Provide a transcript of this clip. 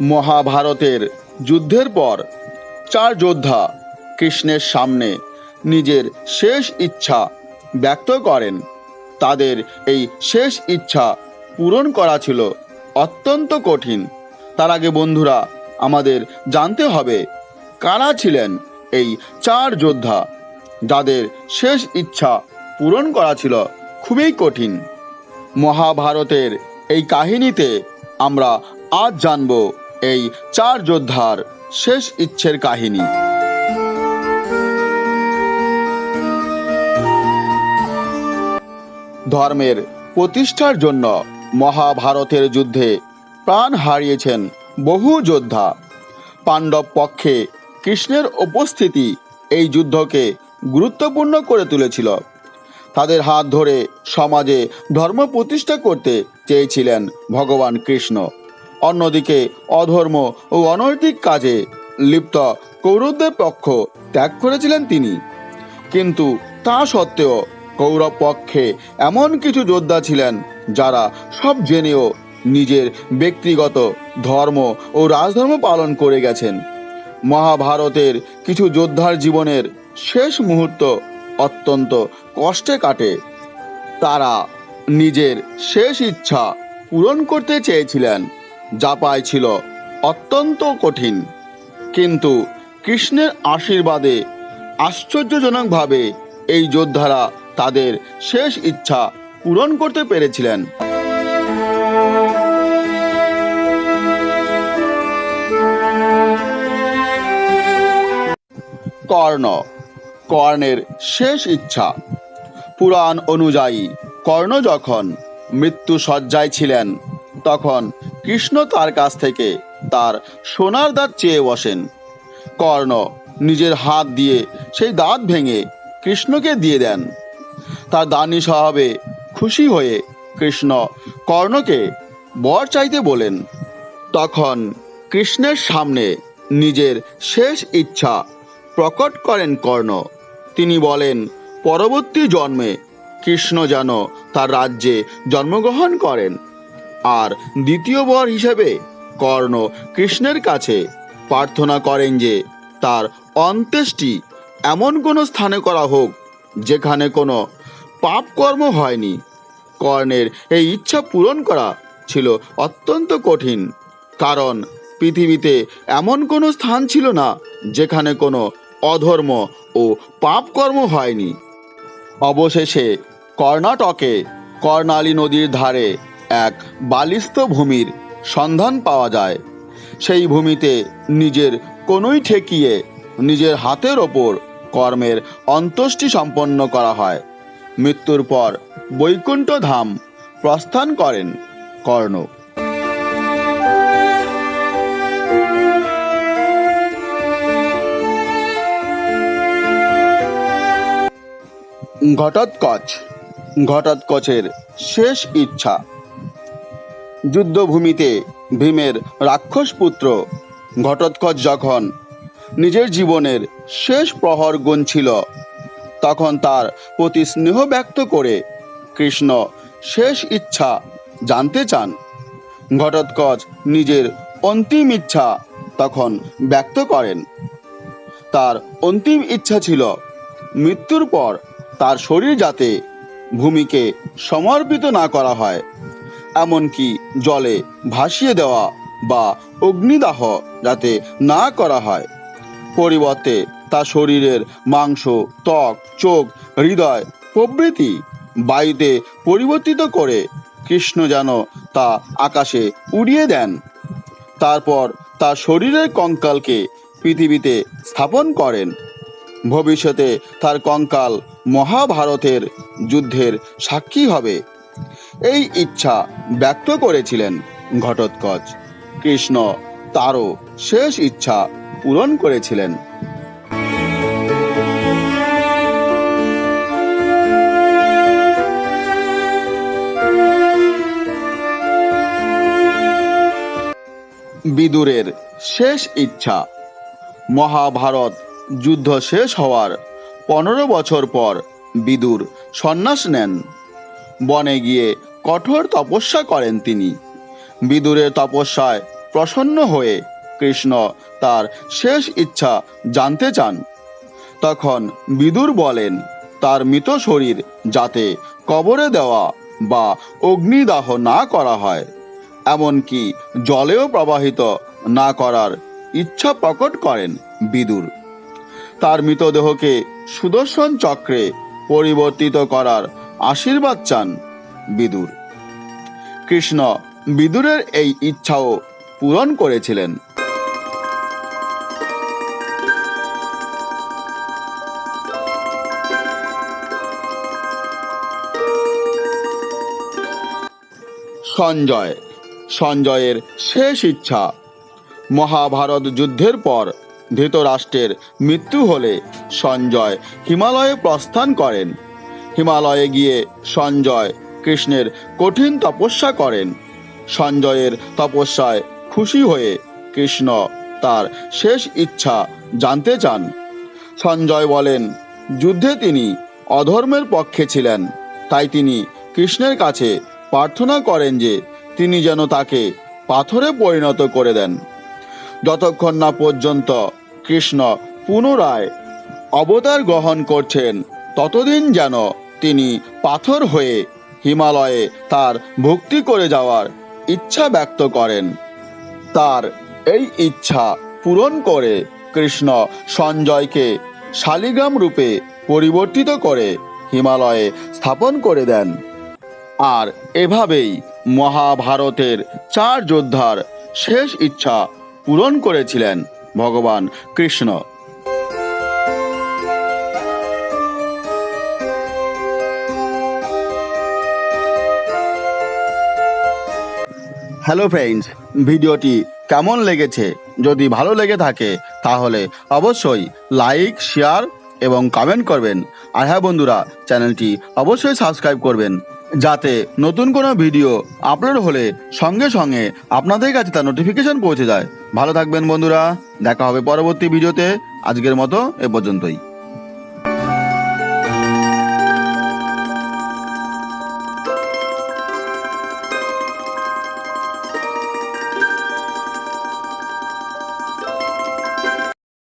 মহাভারতের যুদ্ধের পর চার যোদ্ধা কৃষ্ণের সামনে নিজের শেষ ইচ্ছা ব্যক্ত করেন। তাদের এই শেষ ইচ্ছা পূরণ করা ছিল অত্যন্ত কঠিন। তার আগে বন্ধুরা, আমাদের জানতে হবে কারা ছিলেন এই চার যোদ্ধা যাদের শেষ ইচ্ছা পূরণ করা ছিল খুবই কঠিন। মহাভারতের এই কাহিনীতে আমরা আজ জানব এই চার যোদ্ধার শেষ ইচ্ছের কাহিনী। ধর্মের প্রতিষ্ঠার জন্য মহাভারতের যুদ্ধে প্রাণ হারিয়েছেন বহু যোদ্ধা। পাণ্ডব পক্ষে কৃষ্ণের উপস্থিতি এই যুদ্ধকে গুরুত্বপূর্ণ করে তুলেছিল। তাদের হাত ধরে সমাজে ধর্ম প্রতিষ্ঠা করতে চেয়েছিলেন ভগবান কৃষ্ণ। অন্যদিকে অধর্ম ও অনৈতিক কাজে লিপ্ত কৌরবদের পক্ষ ত্যাগ করেছিলেন তিনি। কিন্তু তা সত্ত্বেও কৌরব পক্ষে এমন কিছু যোদ্ধা ছিলেন যারা সব জেনেও নিজের ব্যক্তিগত ধর্ম ও রাজধর্ম পালন করে গেছেন। মহাভারতের কিছু যোদ্ধার জীবনের শেষ মুহূর্ত অত্যন্ত কষ্টে কাটে। তারা নিজের শেষ ইচ্ছা পূরণ করতে চেয়েছিলেন। যা পায় ছিল অত্যন্ত কঠিন। কিন্তু কৃষ্ণের আশীর্বাদে আশ্চর্যজনকভাবে এই যোদ্ধারা তাদের শেষ ইচ্ছা পূরণ করতে পেরেছিলেন। কর্ণ, কর্ণের শেষ ইচ্ছা। পুরাণ অনুযায়ী কর্ণ যখন মৃত্যু সজ্জায় ছিলেন তখন কৃষ্ণ তার কাছ থেকে তার সোনার দাঁত চেয়ে বসেন। কর্ণ নিজের হাত দিয়ে সেই দাঁত ভেঙে কৃষ্ণকে দিয়ে দেন। তার দানি স্বভাবে খুশি হয়ে কৃষ্ণ কর্ণকে বর চাইতে বলেন। তখন কৃষ্ণের সামনে নিজের শেষ ইচ্ছা প্রকট করেন কর্ণ। তিনি বলেন, পরবর্তী জন্মে কৃষ্ণ যেন তার রাজ্যে জন্মগ্রহণ করেন। আর দ্বিতীয় বর হিসেবে কর্ণ কৃষ্ণের কাছে প্রার্থনা করেন যে তার অন্ত্যেষ্টি এমন কোনো স্থানে করা হোক যেখানে কোনো পাপ কর্ম হয়নি। কর্ণের এই ইচ্ছা পূরণ করা ছিল অত্যন্ত কঠিন, কারণ পৃথিবীতে এমন কোনো স্থান ছিল না যেখানে কোনো অধর্ম ও পাপকর্ম হয়নি। অবশেষে কর্ণাটকে কর্ণালী নদীর ধারে এক বালিস্থ ভূমির সন্ধান পাওয়া যায়। সেই ভূমিতে নিজের কোনোই ঠেকিয়ে নিজের হাতের ওপর কর্মের অন্ত্যেষ্টি সম্পন্ন করা হয়। মৃত্যুর পর বৈকুণ্ঠ ধাম প্রস্থান করেন কর্ণ। ঘটোৎকচ। ঘটোৎকচের শেষ ইচ্ছা। যুদ্ধভূমিতে ভীমের রাক্ষস পুত্র ঘটোৎকচ যখন নিজের জীবনের শেষ প্রহর গুনছিল, তখন তার প্রতি স্নেহ ব্যক্ত করে কৃষ্ণ শেষ ইচ্ছা জানতে চান। ঘটোৎকচ নিজের অন্তিম ইচ্ছা তখন ব্যক্ত করেন। তার অন্তিম ইচ্ছা ছিল মৃত্যুর পর তার শরীর যাতে ভূমিকে সমর্পিত না করা হয়। এমনকি জলে ভাসিয়ে দেওয়া বা অগ্নিদাহ যাতে না করা হয়। পরিবর্তে তা শরীরের মাংস, ত্বক, চোখ, হৃদয়, প্রভৃতি বায়ুতে পরিবর্তিত করে কৃষ্ণ যেন তা আকাশে উড়িয়ে দেন। তারপর তার শরীরের কঙ্কালকে পৃথিবীতে স্থাপন করেন। ভবিষ্যতে তার কঙ্কাল মহাভারতের যুদ্ধের সাক্ষী হবে। এই ইচ্ছা ব্যক্ত করেছিলেন ঘটোৎকচ। কৃষ্ণ তারও শেষ ইচ্ছা পূরণ করেছিলেন। বিদুরের শেষ ইচ্ছা। মহাভারত যুদ্ধ শেষ হওয়ার পনেরো বছর পর বিদুর সন্ন্যাস নেন। বনে গিয়ে কঠোর তপস্যা করেন তিনি। বিদুরের তপস্যায় প্রসন্ন হয়ে কৃষ্ণ তার শেষ ইচ্ছা জানতে চান। তখন বিদুর বলেন, তার মৃত শরীর যাতে কবরে দেওয়া বা অগ্নিদাহ না করা হয়, এমনকি জলেও প্রবাহিত না করার ইচ্ছা প্রকট করেন বিদুর। তার মৃতদেহকে সুদর্শন চক্রে পরিবর্তিত করার আশীর্বাদ চান। বিদুর। কৃষ্ণ বিদুরের এই ইচ্ছাও পূরণ করেছিলেন। সঞ্জয়, সঞ্জয়ের শেষ ইচ্ছা। মহাভারত যুদ্ধের পর ধৃতরাষ্ট্রের মৃত্যু হলে সঞ্জয় হিমালয়ে প্রস্থান করেন। হিমালয়ে গিয়ে সঞ্জয় কৃষ্ণের কঠিন তপস্যা করেন। সঞ্জয়ের তপস্যায় খুশি হয়ে কৃষ্ণ তার শেষ ইচ্ছা জানতে চান। সঞ্জয় বলেন, যুদ্ধে তিনি অধর্মের পক্ষে ছিলেন। তাই তিনি কৃষ্ণের কাছে প্রার্থনা করেন যে তিনি যেন তাকে পাথরে পরিণত করে দেন। যতক্ষণ না পর্যন্ত কৃষ্ণ পুনরায় অবতার গ্রহণ করছেন, ততদিন যেন তিনি পাথর হয়ে হিমালয়ে তার ভক্তি করে যাওয়ার ইচ্ছা ব্যক্ত করেন। তার এই ইচ্ছা পূরণ করে কৃষ্ণ সঞ্জয়কে শালিগ্রাম রূপে পরিবর্তিত করে হিমালয়ে স্থাপন করে দেন। আর এভাবেই মহাভারতের চার যোদ্ধার শেষ ইচ্ছা পূরণ করেছিলেন ভগবান কৃষ্ণ। হ্যালো ফ্রেন্ডস ভিডিওটি কেমন লেগেছে? যদি ভালো লেগে থাকে, তাহলে অবশ্যই লাইক শেয়ার এবং কমেন্ট করবেন। আর হ্যাঁ বন্ধুরা, চ্যানেলটি অবশ্যই সাবস্ক্রাইব করবেন। যাতে নতুন কোনো ভিডিও আপলোড হলে সঙ্গে সঙ্গে আপনাদের কাছে তার নোটিফিকেশন পৌঁছে যায়। ভালো থাকবেন, বন্ধুরা। দেখা হবে পরবর্তী ভিডিওতে আজকের মতো এ পর্যন্তই।